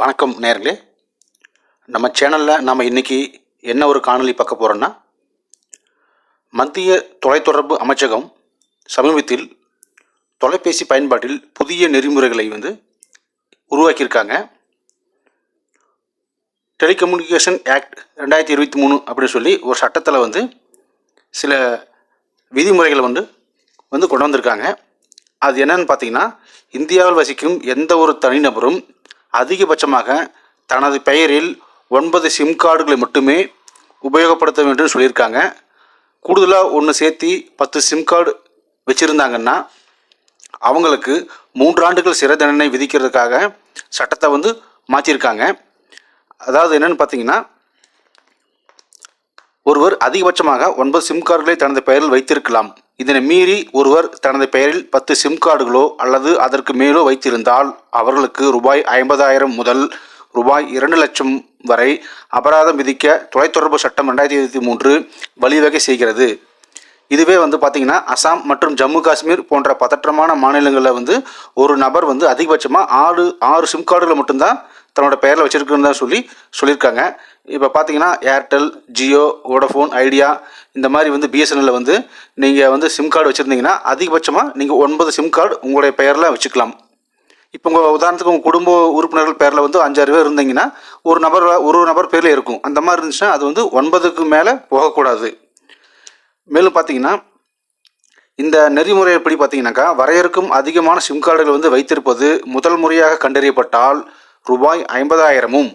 வணக்கம் நேர்களே. நம்ம சேனலில் நம்ம இன்றைக்கி என்ன ஒரு காணொலி பார்க்க போகிறோன்னா மத்திய தொலைத்தொடர்பு அமைச்சகம் சமீபத்தில் தொலைபேசி பயன்பாட்டில் புதிய நெறிமுறைகளை வந்து உருவாக்கியிருக்காங்க. டெலிகம்யூனிகேஷன் ஆக்ட் ரெண்டாயிரத்தி இருபத்தி மூணு அப்படின்னு சொல்லி ஒரு சட்டத்தில் வந்து சில விதிமுறைகளை வந்து வந்து கொண்டு வந்திருக்காங்க. அது என்னென்னு பார்த்தீங்கன்னா இந்தியாவில் வசிக்கும் எந்த ஒரு தனிநபரும் அதிகபட்சமாக தனது பெயரில் ஒன்பது சிம் கார்டுகளை மட்டுமே உபயோகப்படுத்த வேண்டும் சொல்லியிருக்காங்க. கூடுதலாக ஒன்று சேர்த்தி பத்து சிம் கார்டு வச்சுருந்தாங்கன்னா அவங்களுக்கு மூன்று ஆண்டுகள் சிறை தண்டனை விதிக்கிறதுக்காக சட்டத்தை வந்து மாற்றியிருக்காங்க. அதாவது என்னென்னு பார்த்தீங்கன்னா ஒருவர் அதிகபட்சமாக ஒன்பது சிம் கார்டுகளை தனது பெயரில் வைத்திருக்கலாம். இதனை மீறி ஒருவர் தனது பெயரில் பத்து சிம் கார்டுகளோ அல்லது அதற்கு மேலோ வைத்திருந்தால் அவர்களுக்கு ரூபாய் ஐம்பதாயிரம் முதல் ரூபாய் இரண்டு லட்சம் வரை அபராதம் விதிக்க தொலைத்தொடர்பு சட்டம் ரெண்டாயிரத்தி இருபத்தி மூன்று வழிவகை செய்கிறது. இதுவே வந்து பார்த்திங்கன்னா அசாம் மற்றும் ஜம்மு காஷ்மீர் போன்ற பதற்றமான மாநிலங்களில் வந்து ஒரு நபர் வந்து அதிகபட்சமாக ஆறு ஆறு சிம் கார்டுகளை மட்டும்தான் தன்னோட பெயரில் வச்சுருக்குன்னு தான் சொல்லி சொல்லியிருக்காங்க. இப்போ பார்த்தீங்கன்னா ஏர்டெல் ஜியோ வோடஃபோன் ஐடியா இந்த மாதிரி வந்து பிஎஸ்என்எல்ல வந்து நீங்கள் வந்து சிம் கார்டு வச்சுருந்தீங்கன்னா அதிகபட்சமாக நீங்கள் ஒன்பது சிம் கார்டு உங்களுடைய பெயரில் வச்சுக்கலாம். இப்போ உங்கள் உதாரணத்துக்கு உங்கள் குடும்ப உறுப்பினர்கள் பேரில் வந்து அஞ்சாறு பேர் இருந்தீங்கன்னா ஒரு நபர் ஒரு நபர் பேரில் இருக்கும். அந்த மாதிரி இருந்துச்சுன்னா அது வந்து ஒன்பதுக்கு மேலே போகக்கூடாது. மேலும் பார்த்தீங்கன்னா இந்த நெறிமுறை எப்படி பார்த்தீங்கன்னாக்கா வரையறுக்கும் அதிகமான சிம் கார்டுகள் வந்து வைத்திருப்பது முதல் முறையாக கண்டறியப்பட்டால் ரூபாய் ஐம்பதாயிரமும்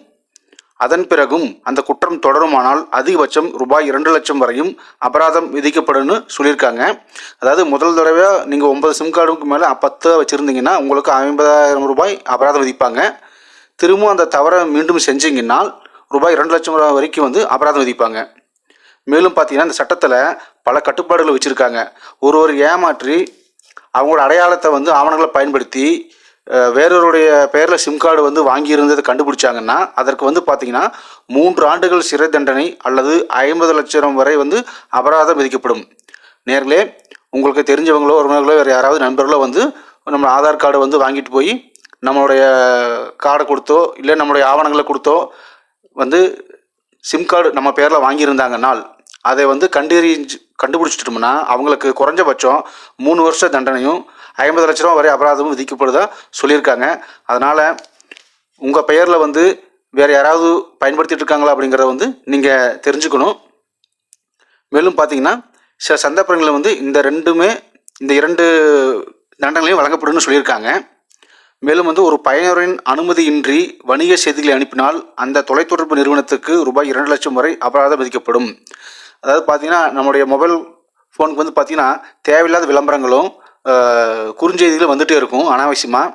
அதன் பிறகும் அந்த குற்றம் தொடருமானால் அதிகபட்சம் ரூபாய் இரண்டு லட்சம் வரையும் அபராதம் விதிக்கப்படும்னு சொல்லியிருக்காங்க. அதாவது முதல் தடவையாக நீங்கள் ஒன்பது சிம் கார்டுக்கு மேலே பத்து வச்சுருந்தீங்கன்னா உங்களுக்கு ஐம்பதாயிரம் ரூபாய் அபராதம் விதிப்பாங்க. திரும்பவும் அந்த தவறை மீண்டும் செஞ்சீங்கன்னால் ரூபாய் இரண்டு லட்சம் ரூபாய் வரைக்கும் வந்து அபராதம் விதிப்பாங்க. மேலும் பார்த்தீங்கன்னா இந்த சட்டத்தில் பல கட்டுப்பாடுகள் வச்சுருக்காங்க. ஒருவர் ஏமாற்றி அவங்களோட அடையாளத்தை வந்து ஆவணங்களை பயன்படுத்தி வேறொருடைய பெயரில் சிம் கார்டு வந்து வாங்கியிருந்ததை கண்டுபிடிச்சாங்கன்னா அதற்கு வந்து பார்த்தீங்கன்னா மூன்று ஆண்டுகள் சிறை தண்டனை அல்லது ஐம்பது லட்சம் வரை வந்து அபராதம் விதிக்கப்படும். நேர்களே உங்களுக்கு தெரிஞ்சவங்களோ உறவினர்களோ வேறு யாராவது நண்பர்களோ வந்து நம்ம ஆதார் கார்டு வந்து வாங்கிட்டு போய் நம்மளுடைய கார்டை கொடுத்தோ இல்லை நம்மளுடைய ஆவணங்களை கொடுத்தோ வந்து சிம் கார்டு நம்ம பேரில் வாங்கியிருந்தாங்க நாள் அதை வந்து கண்டறிஞ்சு கண்டுபிடிச்சிட்டோம்னா அவங்களுக்கு குறைஞ்சபட்சம் மூணு வருஷ தண்டனையும் ஐம்பது லட்ச ரூபா வரை அபராதமும் விதிக்கப்படுதா சொல்லியிருக்காங்க. அதனால் உங்கள் பெயரில் வந்து வேறு யாராவது பயன்படுத்திகிட்டு இருக்காங்களா அப்படிங்கிறத வந்து நீங்கள் தெரிஞ்சுக்கணும். மேலும் பார்த்தீங்கன்னா சில சந்தர்ப்பங்களில் வந்து இந்த ரெண்டுமே இந்த இரண்டு தண்டங்களையும் வழங்கப்படும்னு சொல்லியிருக்காங்க. மேலும் வந்து ஒரு பயனரின் அனுமதியின்றி வணிக செய்திகளை அனுப்பினால் அந்த தொலைத்தொடர்பு நிறுவனத்துக்கு ரூபாய் இரண்டு லட்சம் வரை அபராதம் விதிக்கப்படும். அதாவது பார்த்தீங்கன்னா நம்முடைய மொபைல் ஃபோனுக்கு வந்து பார்த்திங்கன்னா தேவையில்லாத விளம்பரங்களும் குறுஞ்செய்திகள் வந்துகிட்டே இருக்கும் அனாவசியமாக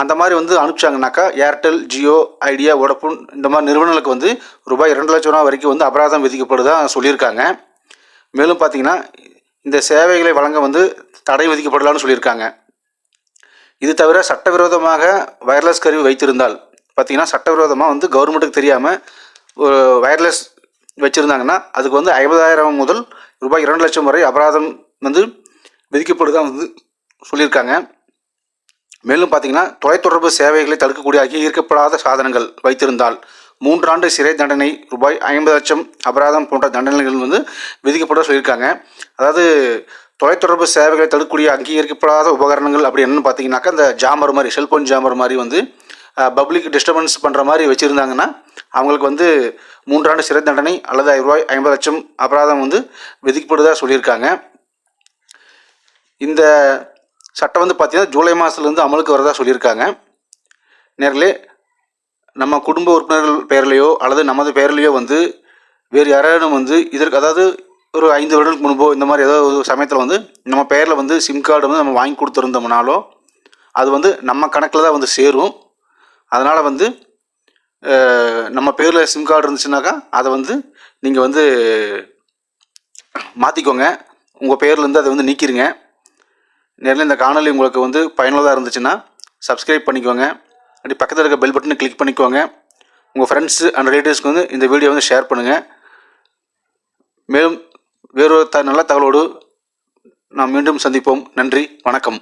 அந்த மாதிரி வந்து அனுப்பிச்சாங்கனாக்கா ஏர்டெல் ஜியோ ஐடியா வோடஃபோன் இந்த மாதிரி நிறுவனங்களுக்கு வந்து ரூபாய் இரண்டு லட்சம் ரூபா வரைக்கும் வந்து அபராதம் விதிக்கப்படுதா சொல்லியிருக்காங்க. மேலும் பார்த்தீங்கன்னா இந்த சேவைகளை வழங்க வந்து தடை விதிக்கப்படலாம்னு சொல்லியிருக்காங்க. இது தவிர சட்டவிரோதமாக வயர்லெஸ் கருவி வைத்திருந்தால் பார்த்திங்கன்னா சட்டவிரோதமாக வந்து கவர்மெண்ட்டுக்கு தெரியாமல் வயர்லெஸ் வச்சுருந்தாங்கன்னா அதுக்கு வந்து ஐம்பதாயிரம் முதல் ரூபாய் இரண்டு லட்சம் வரை அபராதம் வந்து விதிக்கப்படுதான் வந்து சொல்லியிருக்காங்க. மேலும் பார்த்தீங்கன்னா தொலைத்தொடர்பு சேவைகளை தடுக்கக்கூடிய அங்கீகரிக்கப்படாத சாதனங்கள் வைத்திருந்தால் மூன்றாண்டு சிறை தண்டனை ரூபாய் ஐம்பது லட்சம் அபராதம் போன்ற தண்டனைகள் வந்து விதிக்கப்பட சொல்லியிருக்காங்க. அதாவது தொலைத்தொடர்பு சேவைகளை தடுக்கக்கூடிய அங்கீகரிக்கப்படாத உபகரணங்கள் அப்படி என்னென்னு பார்த்தீங்கன்னாக்கா இந்த ஜாமர் மாதிரி செல்ஃபோன் ஜாமர் மாதிரி வந்து பப்ளிக் டிஸ்டர்பன்ஸ் பண்ணுற மாதிரி வச்சுருந்தாங்கன்னா அவங்களுக்கு வந்து மூன்றாண்டு சிறை தண்டனை அல்லது ரூபாய் ஐம்பது லட்சம் அபராதம் வந்து விதிக்கப்படுதாக சொல்லியிருக்காங்க. இந்த சட்டம் வந்து பார்த்திங்கன்னா ஜூலை மாதத்துலேருந்து அமலுக்கு வரதா சொல்லியிருக்காங்க. நேரிலே நம்ம குடும்ப உறுப்பினர்கள் பெயர்லையோ அல்லது நமது பெயர்லையோ வந்து வேறு யாராலும் வந்து இதற்கு அதாவது ஒரு ஐந்து வருடங்களுக்கு முன்போ இந்த மாதிரி ஏதோ ஒரு சமயத்தில் வந்து நம்ம பெயரில் வந்து சிம் கார்டு வந்து நம்ம வாங்கி கொடுத்துருந்தோம்னாலோ அது வந்து நம்ம கணக்கில் தான் வந்து சேரும். அதனால் வந்து நம்ம பேரில் சிம் கார்டு இருந்துச்சுனாக்கா அதை வந்து நீங்கள் வந்து மாற்றிக்கோங்க உங்கள் பேர்லேருந்து அதை வந்து நீக்கிடுங்க நேரில் இந்த காணொலி உங்களுக்கு வந்து பயனுள்ளதாக இருந்துச்சுன்னா சப்ஸ்கிரைப் பண்ணிக்கோங்க. அப்படி பக்கத்தில் இருக்க பெல் பட்டனை கிளிக் பண்ணிக்கோங்க. உங்கள் ஃப்ரெண்ட்ஸு அண்ட் ரிலேட்டிவ்ஸ்க்கு வந்து இந்த வீடியோ வந்து ஷேர் பண்ணுங்கள் மேலும் வேறொரு த நல்ல தகவலோடு நாம் மீண்டும் சந்திப்போம். நன்றி வணக்கம்.